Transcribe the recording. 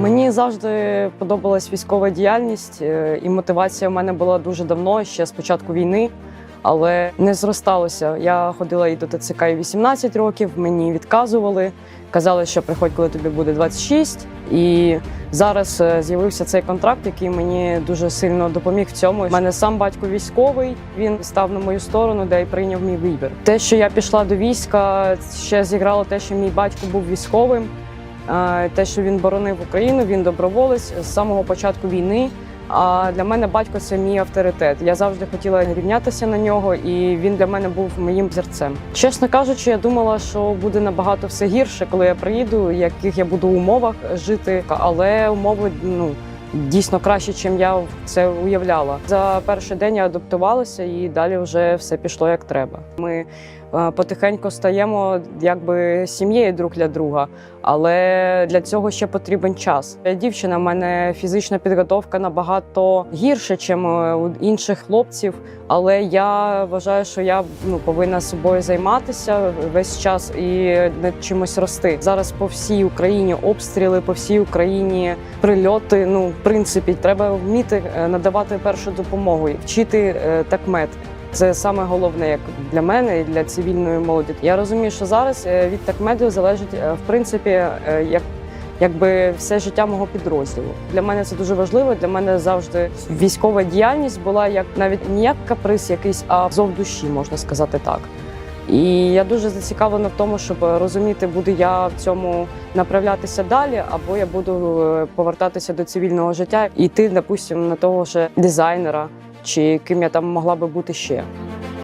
Мені завжди подобалась військова діяльність, е, і мотивація в мене була дуже давно, ще з початку війни, але не зросталося. Я ходила і до ТЦК і 18 років, мені відказували, казали, що приходь, коли тобі буде 26. І зараз е, з'явився цей контракт, який мені дуже сильно допоміг в цьому. У мене сам батько військовий, він став на мою сторону, де й прийняв мій вибір. Те, що я пішла до війська, ще зіграло те, що мій батько був військовим. Е, те, що він боронив Україну, він доброволець з самого початку війни. А для мене батько це мій авторитет. Я завжди хотіла рівнятися на нього, і він для мене був моїм зерцем. Чесно кажучи, я думала, що буде набагато все гірше, коли я приїду, в яких я буду умовах жити. Але умови ну дійсно краще, ніж я це уявляла. За перший день я адаптувалася, і далі вже все пішло як треба. Ми е, потихеньку стаємо якби сім'єю друг для друга, але для цього ще потрібен час. Дівчина, в мене фізична підготовка набагато гірше, ніж у інших хлопців. Але я вважаю, що я ну повинна собою займатися весь час і над чимось рости. Зараз по всій Україні обстріли, по всій Україні прильоти. Ну, принципі, треба вміти е, надавати першу допомогу, вчити е, такмет. Це саме головне, як для мене і для цивільної молоді. Я розумію, що зараз е, від такмеду залежить в принципі як. Якби все життя мого підрозділу для мене це дуже важливо. Для мене завжди військова діяльність була як навіть не як каприз, якийсь, а зов душі, можна сказати так. І я дуже зацікавлена в тому, щоб розуміти, буду я в цьому направлятися далі, або я буду е, повертатися до цивільного життя і йти, допустимо, на того ж дизайнера, чи ким я там могла би бути ще.